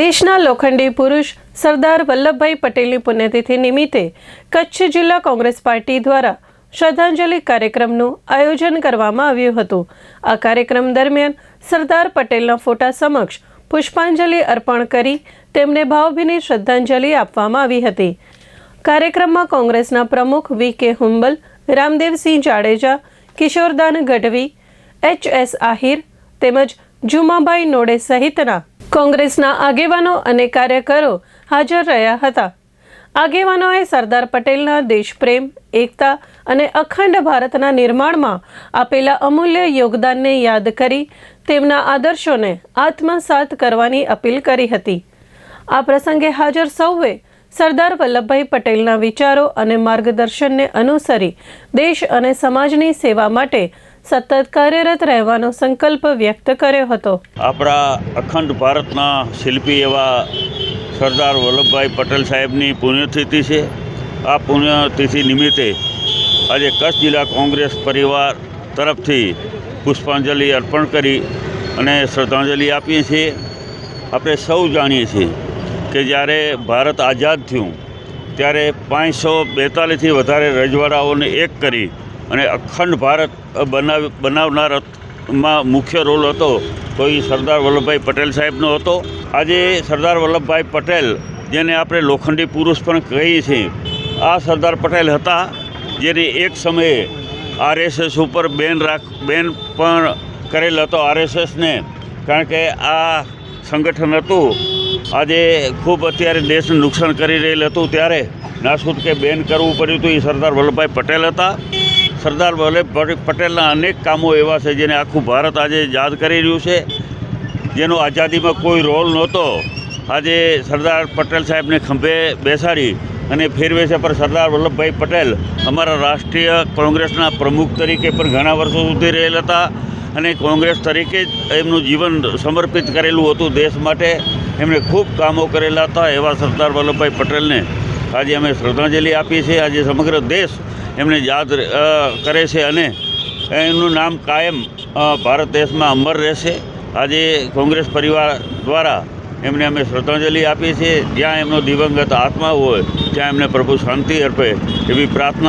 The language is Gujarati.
દેશના લોખંડી પુરુષ સરદાર વલ્લભભાઈ પટેલની પુણ્યતિથિ નિમિત્તે કચ્છ જિલ્લા કોંગ્રેસ પાર્ટી દ્વારા શ્રદ્ધાંજલિ કાર્યક્રમનું આયોજન કરવામાં આવ્યું હતું. આ કાર્યક્રમ દરમિયાન સરદાર પટેલના ફોટા સમક્ષ પુષ્પાંજલિ અર્પણ કરી તેમને ભાવભીની શ્રદ્ધાંજલિ આપવામાં આવી હતી. કાર્યક્રમમાં કોંગ્રેસના પ્રમુખ V K Humbal, Ramdevsinh Jadeja, Kishordan Gadhvi, H S Ahir તેમજ જુમાભાઈ નોડે સહિતના કોંગ્રેસના આગેવાનો અને કાર્યકરો હાજર રહ્યા હતા. આગેવાનોએ સરદાર પટેલના દેશપ્રેમ, એકતા અને અખંડ ભારતના નિર્માણમાં આપેલા અમૂલ્ય યોગદાનને યાદ કરી તેમના આદર્શોને આત્મસાત કરવાની અપીલ કરી હતી. આ પ્રસંગે હાજર સૌએ સરદાર વલ્લભભાઈ પટેલના વિચારો અને માર્ગદર્શનને અનુસરી દેશ અને સમાજની સેવા માટે સતત કાર્યરત રહેવાનો સંકલ્પ વ્યક્ત કર્યો હતો. આપણા અખંડ ભારતના શિલ્પી એવા સરદાર વલ્લભભાઈ પટેલ સાહેબની પુણ્યતિથિ છે. આ પુણ્યતિથિ નિમિત્તે આજે કચ્છ જિલ્લા કોંગ્રેસ પરિવાર તરફથી પુષ્પાંજલિ અર્પણ કરી અને શ્રદ્ધાંજલિ આપીએ છીએ. આપણે સૌ જાણીએ છીએ કે જ્યારે ભારત આઝાદ થયું, ત્યારે પાંચસો બેતાલીસથી વધારે રજવાડાઓને એક કરી અને અખંડ ભારત બનાવ, બનાવનારમાં મુખ્ય રોલ હતો તો એ સરદાર વલ્લભભાઈ પટેલ સાહેબનો હતો. આજે સરદાર વલ્લભભાઈ પટેલ, જેને આપણે લોખંડી પુરુષ પણ કહીએ છીએ, આ સરદાર પટેલ હતા, જેને એક સમયે આરએસએસ ઉપર બેન રાખ, બેન પણ કરેલ હતો આરએસએસને, કારણ કે આ સંગઠન હતું. આજે ખૂબ અત્યારે દેશને નુકસાન કરી રહેલ હતું. ત્યારે નાસુદ કે બેન કરવું પડ્યું હતું એ સરદાર વલ્લભભાઈ પટેલ હતા. સરદાર વલ્લભભાઈ પટેલના અનેક કામો એવા છે જેને આખું ભારત આજે યાદ કરી રહ્યું છે. જેનો આઝાદીમાં કોઈ રોલ નહોતો. આજે સરદાર પટેલ સાહેબને ખંભે બેસાડી અને ફેરવેશે પર સરદાર વલ્લભભાઈ પટેલ અમારા રાષ્ટ્રીય કોંગ્રેસના પ્રમુખ તરીકે પણ ઘણા વર્ષો સુધી રહેલા હતા અને કોંગ્રેસ તરીકે જ એમનું જીવન સમર્પિત કરેલું હતું દેશ માટે. એમણે ખૂબ કામો કરેલા હતા એવા સરદાર વલ્લભભાઈ પટેલને આજે અમે શ્રદ્ધાંજલિ આપીએ છીએ. આજે સમગ્ર દેશ એમને યાદ કરે છે અને એમનું નામ કાયમ ભારત દેશમાં અમર રહેશે. આજે કોંગ્રેસ પરિવાર દ્વારા એમને અમે શ્રદ્ધાંજલિ આપીએ છીએ. જ્યાં એમનો દિવંગત આત્મા હોય, ત્યાં એમને પ્રભુ શાંતિ અર્પે એવી પ્રાર્થના